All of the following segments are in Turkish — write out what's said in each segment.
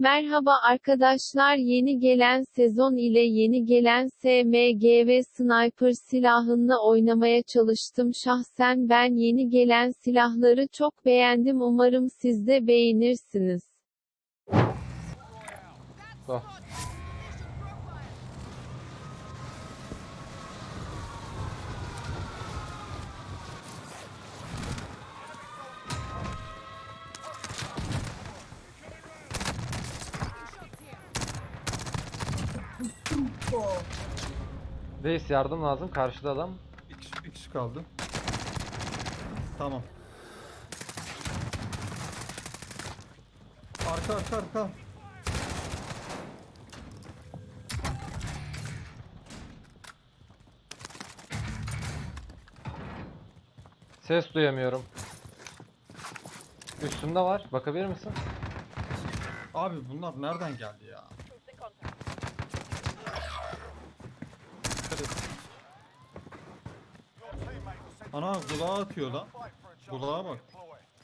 Merhaba arkadaşlar yeni gelen sezon ile yeni gelen SMG ve sniper silahını oynamaya çalıştım. Şahsen ben yeni gelen silahları çok beğendim. Umarım siz de beğenirsiniz. Go. Reis yardım lazım karşıda adam. Bir kişi, bir kişi kaldı. Tamam. Arka arka arka. Ses duyamıyorum. Üstümde var. Bakabilir misin? Abi bunlar nereden geldi ya? Dikkat et. Ana kulağa atıyor lan. Kulağa bak.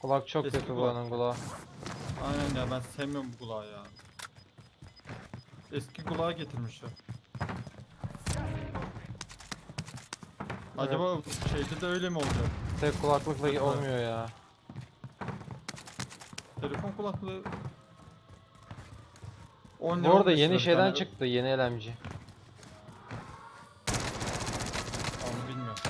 Kulak çok Eski kötü kulak. onun kulağı. Aynen ya ben sevmiyorum bu kulağı ya. Eski kulağı getirmişler. Acaba şeyde de öyle mi olacak? Tek kulaklıkla Evet. olmuyor ya. Telefon kulaklığı 10 Bu arada 15 yeni bir şeyden tane. çıktı. Yeni LMG. Onu bilmiyorum.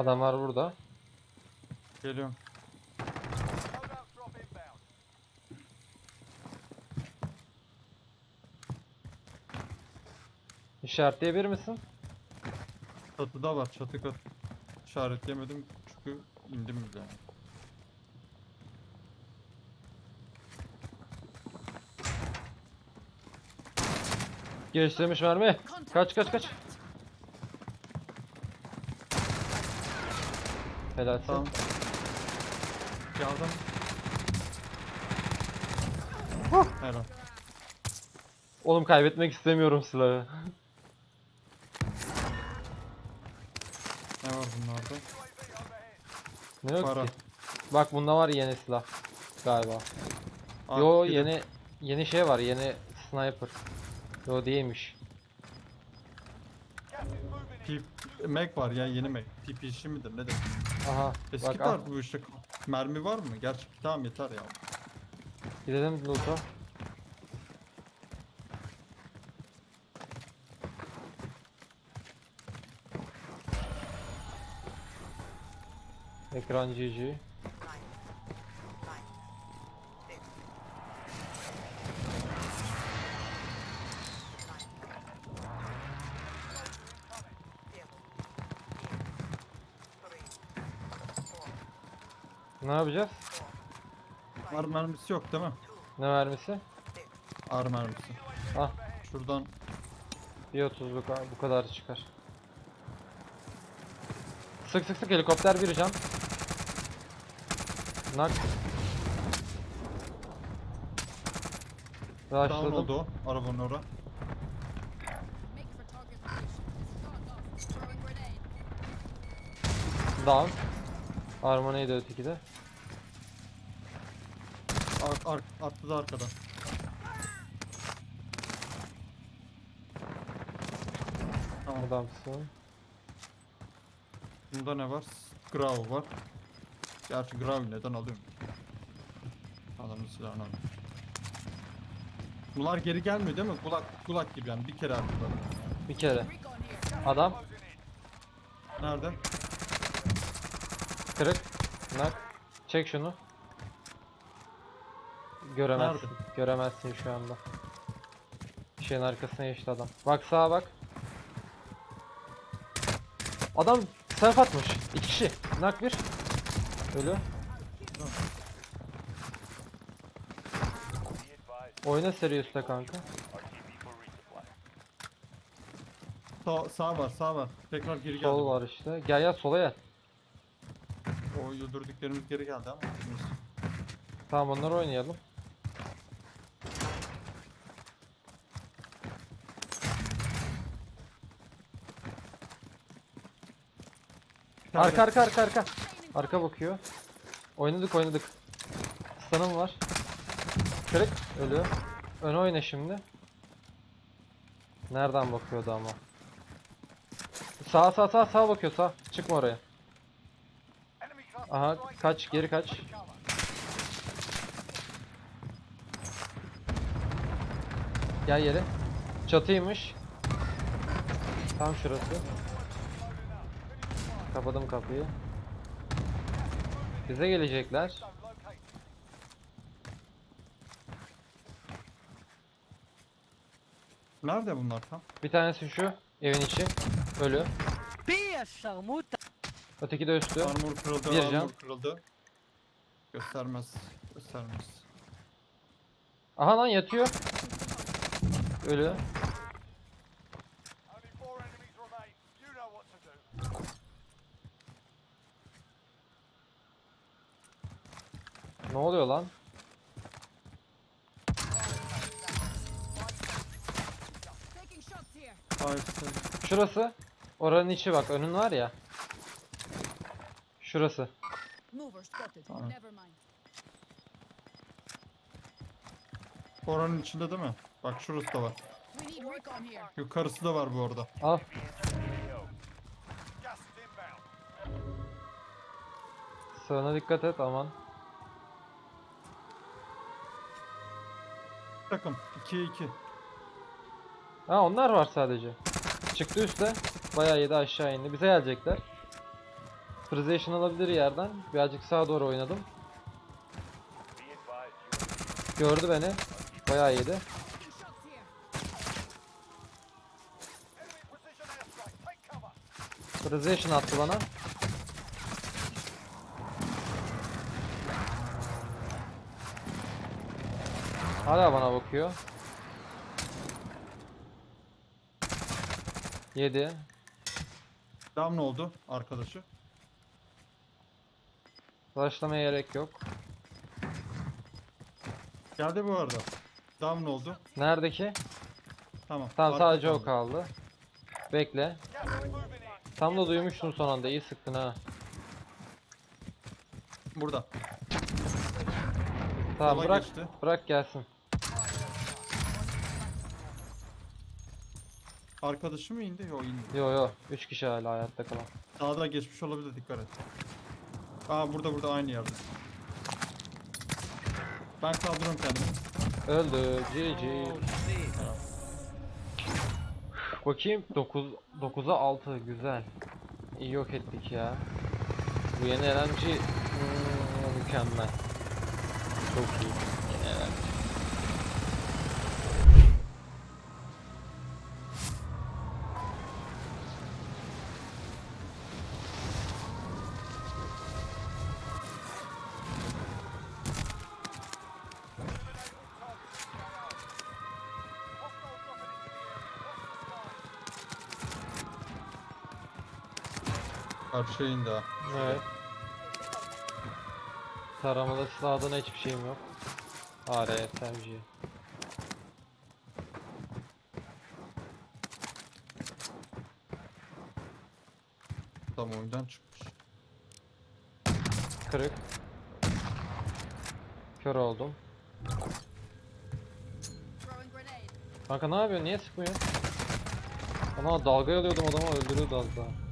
Adamlar burada. Geliyorum. İşaretleyebilir misin? Çatıda var çatı kat. İşaretleyemedim çünkü indim bile. Geliştirilmiş mermi. Kaç kaç kaç. Helalsin. Tamam. Geldim. Helal. Oğlum kaybetmek istemiyorum silahı. Ne var bunlarda? Ne yok Para. ki? Bak bunda var yeni silah. Galiba. Aa, Yo biri- yeni yeni şey var yeni sniper. Yo değilmiş. P- Mac var ya yeni Mac. TPC midir nedir? Aha. Eski bak, ah, tarz bu işte. Mermi var mı? Gerçi tamam yeter ya. Gidelim loot'a. Ekran GG. Ne yapacağız? Ar mermisi yok değil mi? Ne vermesi? Ar mermisi. Ah Şuradan bir otuzluk bu kadar çıkar. Sık sık sık helikopter bir can. Nak. down oldu o. Arabanın ora. Make for target position. Start off. Throwing grenade. Down. Arma neydi öteki de? Ar ar atladı arkada. Tamam. Adamsın. Bunda ne var? Grav var. Gerçi Grav neden alıyorum? Adamın silahını alıyorum. Bunlar geri gelmiyor değil mi? Kulak kulak gibi yani bir kere attılar. Bir kere. Adam. Nerede? Kırık. Nak. Çek şunu. Göremezsin. Göremezsin şu anda. Bir şeyin arkasına geçti adam. Bak sağa bak. Adam self atmış. İki kişi. Nak bir. Ölü. Oyna seri üstte kanka. Sağ, sağ var sağ var. Tekrar geri geldi. Sol var işte. Gel ya sola gel. O öldürdüklerimiz geri geldi ama. Tamam onları oynayalım. Arka arka arka arka. Arka bakıyor. Oynadık oynadık. Stun'ım var. Kırık. Ölüyor. Öne oyna şimdi. Nereden bakıyordu ama? Sağ sağ sağ sağ bakıyor sağ. Çıkma oraya. Aha kaç geri kaç. Gel yere. Çatıymış. Tam şurası. Kapadım kapıyı. Bize gelecekler. Nerede bunlar tam? Bir tanesi şu evin içi. Ölü. Pia şarmuta. Öteki de üstü. Armor kırıldı, Bir armor can. kırıldı. Göstermez. Göstermez. Aha lan yatıyor. Ölü. Ne oluyor lan? Şurası. Oranın içi bak önün var ya. Şurası. Tamam. Oranın içinde değil mi? Bak şurası da var. Yukarısı da var bu arada. Al. Sağına dikkat et aman. Takım 2-2. Ha onlar var sadece. Çıktı üste. Bayağı yedi aşağı indi. Bize gelecekler. Precision alabilir yerden. Birazcık sağa doğru oynadım. Gördü beni. Bayağı yedi. Taking shots here. Hala bana bakıyor. Yedi. Down oldu arkadaşı. Başlamaya gerek yok. Geldi bu arada. Down oldu. Nerede ki? Tamam. Tamam arka sadece o kaldı. Bekle. Tam da duymuştun son anda. İyi sıktın ha. Burada. Tamam Sola bırak. geçti. Bırak gelsin. Arkadaşı mı indi? Yok indi. Yo yo. 3 kişi hala hayatta kalan. Sağda geçmiş olabilir dikkat et. Aa burada burada aynı yerde. Ben kaldırıyorum kendimi. Öldü. GG. Bakayım 9 9'a 6 güzel. İyi yok ettik ya. Bu yeni LMG hmm, mükemmel. Çok iyi. Karşıya indi ha. Evet. Taramalı silahdan hiçbir şeyim yok. AR, SMG. Tam oyundan çıkmış. Kırık. Kör oldum. Kanka ne yapıyorsun? Niye sıkmıyor? Ana dalga alıyordum adamı öldürüyordu az daha.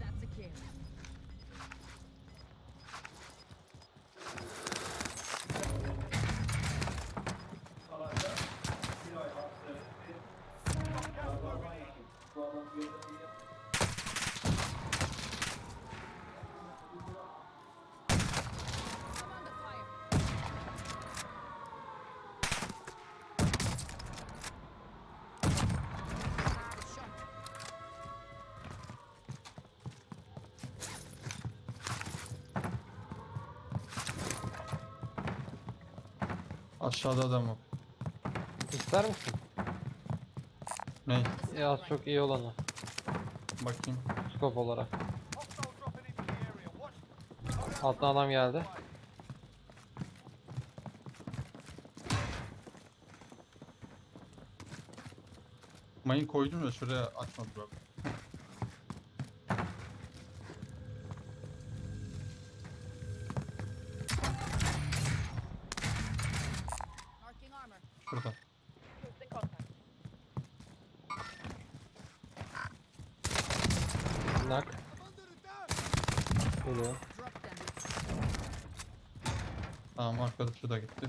Aşağıda adam var. İster misin? Ne? Ya az çok iyi olanı. Bakayım. Scope olarak. Alttan adam geldi. Mayın koydum da şuraya açmadı bak. Şurada. Knock. Dolu. Tamam arkadaşı da gitti.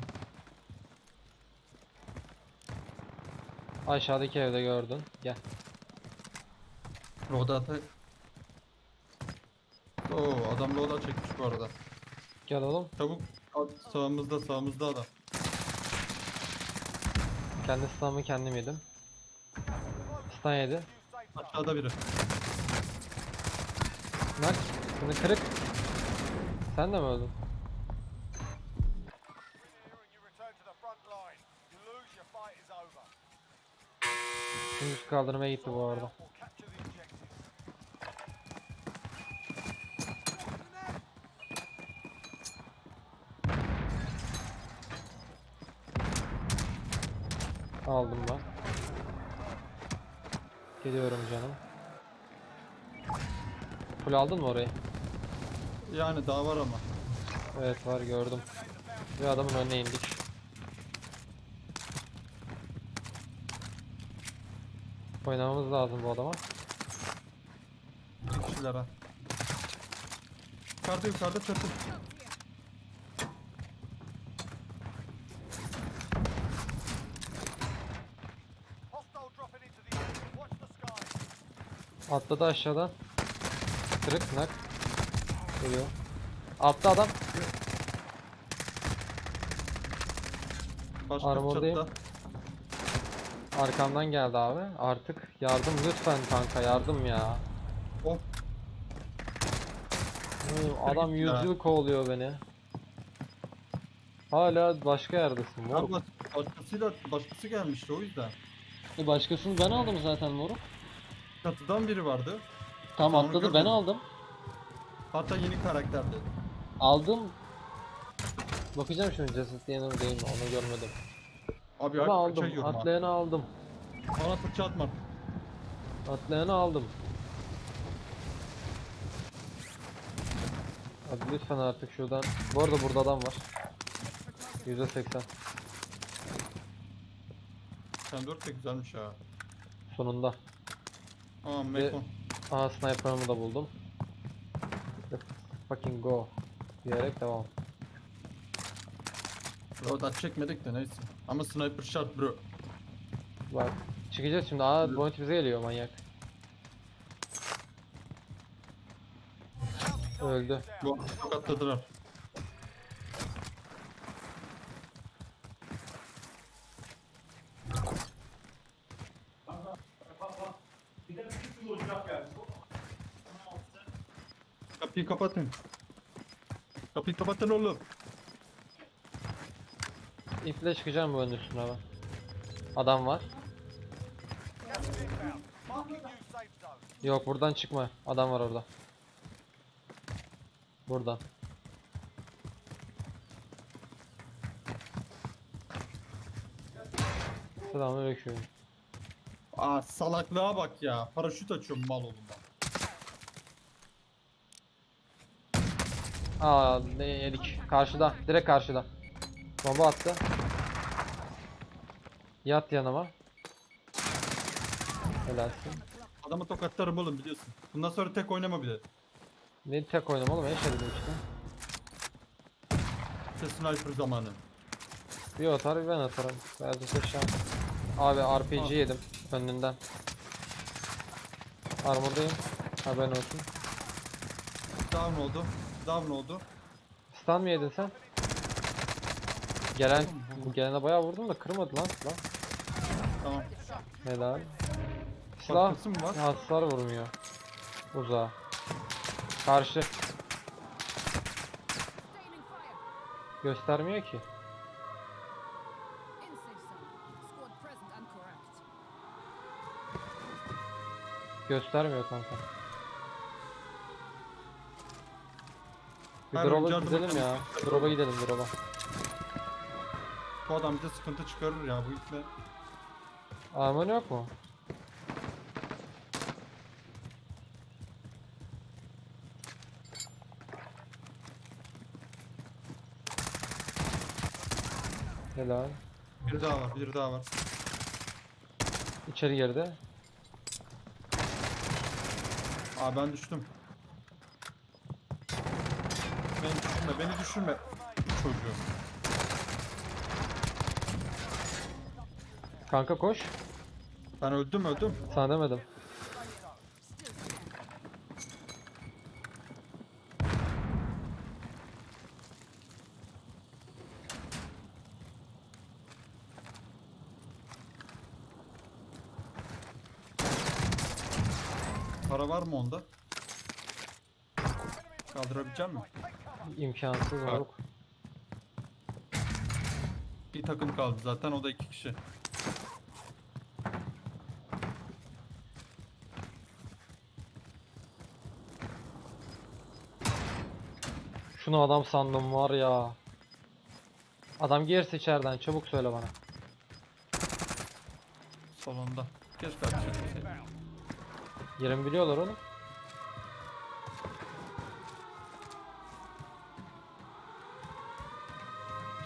Aşağıdaki evde gördün. Gel. Rodata... Oo adam loadout çekmiş bu arada. Gel oğlum. Çabuk. Sağımızda sağımızda adam. Kendi stun'ımı kendim yedim. Stun yedi. Aşağıda biri. Nak. Şimdi kırık. Sen de mi öldün? Şimdi kaldırmaya gitti bu arada. Aldım ben. Geliyorum canım. Full aldın mı orayı? Yani daha var ama. Evet var gördüm. Bir adamın önüne indik. Oynamamız lazım bu adama. İki kişiler ha. Yukarıda yukarıda çatı. Atladı aşağıdan. Kırık nak. Geliyor. Altta adam. Başka Armordayım. Arkamdan geldi abi. Artık yardım lütfen kanka yardım ya. Oh. Oğlum, Adam git ya. 100 yıl kovalıyor beni. Hala başka yerdesin Ya moruk. baş, başkasıyla başkası gelmişti o yüzden. E başkasını ben aldım zaten moruk. Çatıdan biri vardı. Tam Onu atladı ben aldım. Hatta yeni karakterdi. Aldım. Bakacağım şimdi ceset yanı mı değil mi onu görmedim. Abi Ama abi aldım. yiyorum ha. Atlayanı aldım. Bana fırça atma. Atlayanı aldım. Abi lütfen artık şuradan. Bu arada burada adam var. %80 Sen 4 de güzelmiş ha. sonunda. Aa Mekon. Aha sniper'ımı da buldum. Let's fucking go. Diyerek devam. Roda çekmedik de neyse. Ama sniper şart bro. Bak çıkacağız şimdi. Aa Bounty bize geliyor manyak. Öldü. Bu tokatladılar. Kapıyı kapatın. Kapıyı kapatın oğlum. İple çıkacağım bu üstüne ben. Adam var. Yok buradan çıkma. Adam var orada. Buradan. Selamünaleyküm. Aa salaklığa bak ya. Paraşüt açıyorum mal oğlum Aa ne yedik. Karşıda. Direkt karşıda. Bomba attı. Yat yanıma. Helalsin. Adamı tokatlarım oğlum biliyorsun. Bundan sonra tek oynama bile. Ne tek oynama oğlum eşe dedim işte. İşte sniper zamanı. Bir o atar bir ben atarım. Belki seçeceğim. Abi RPG Ah. yedim önünden. Armordayım. Haberin olsun. Down oldu. Down oldu. Stun mı yedin sen? Gelen, bu- gelene bayağı vurdum da kırmadı lan lan. Tamam. Helal. Silah mı var? hasar vurmuyor. Uzağa. Karşı göstermiyor ki. Göstermiyor kanka. Bir Her drop'a gidelim ya. Drop'a gidelim drop'a. Bu adam bize sıkıntı çıkarır ya bu itme. Armor yok mu? Helal. Bir daha var, bir daha var. İçeri girdi. Aa ben düştüm. Beni düşürme, beni düşürme. Çocuğum. Kanka koş. Ben öldüm öldüm. Sana demedim. Para var mı onda? Kaldırabilecek mi? İmkansız moruk. Bir takım kaldı zaten o da iki kişi. Şunu adam sandım var ya. Adam gelirse içeriden çabuk söyle bana. Salonda. Keşke etmeseydim. Yerimi biliyorlar oğlum.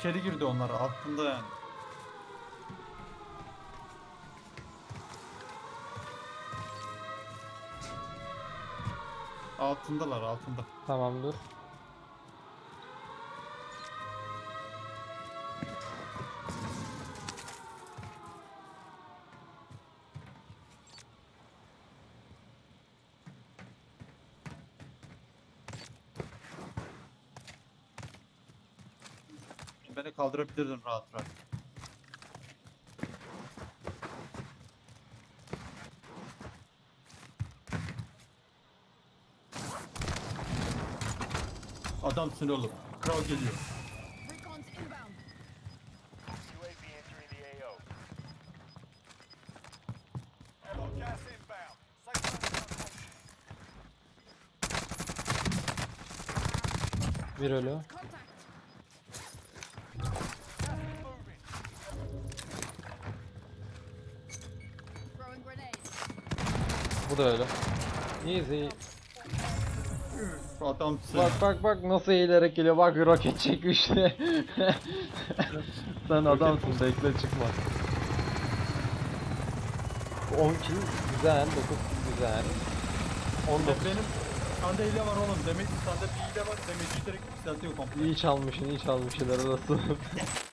İçeri girdi onlar altında yani. Altındalar altında. Tamam dur. Beni kaldırabilirdin rahat rahat. Adamsın oğlum. Kral geliyor. Recon's inbound. UAV entering the AO. Got gas inbound. Safe zone approaching. Bir ölü. Bu da öyle. Easy. Adamsın. Bak bak bak nasıl eğilerek geliyor. Bak roket çekmişti. Sen adamsın bekle çıkma. 10 kill güzel, 9 kill güzel. 19 Benim sende hile var oğlum. Demek ki sende bir hile var. Demek ki direkt yükseltiyor komple. iyi çalmışsın, iyi çalmışsın arası.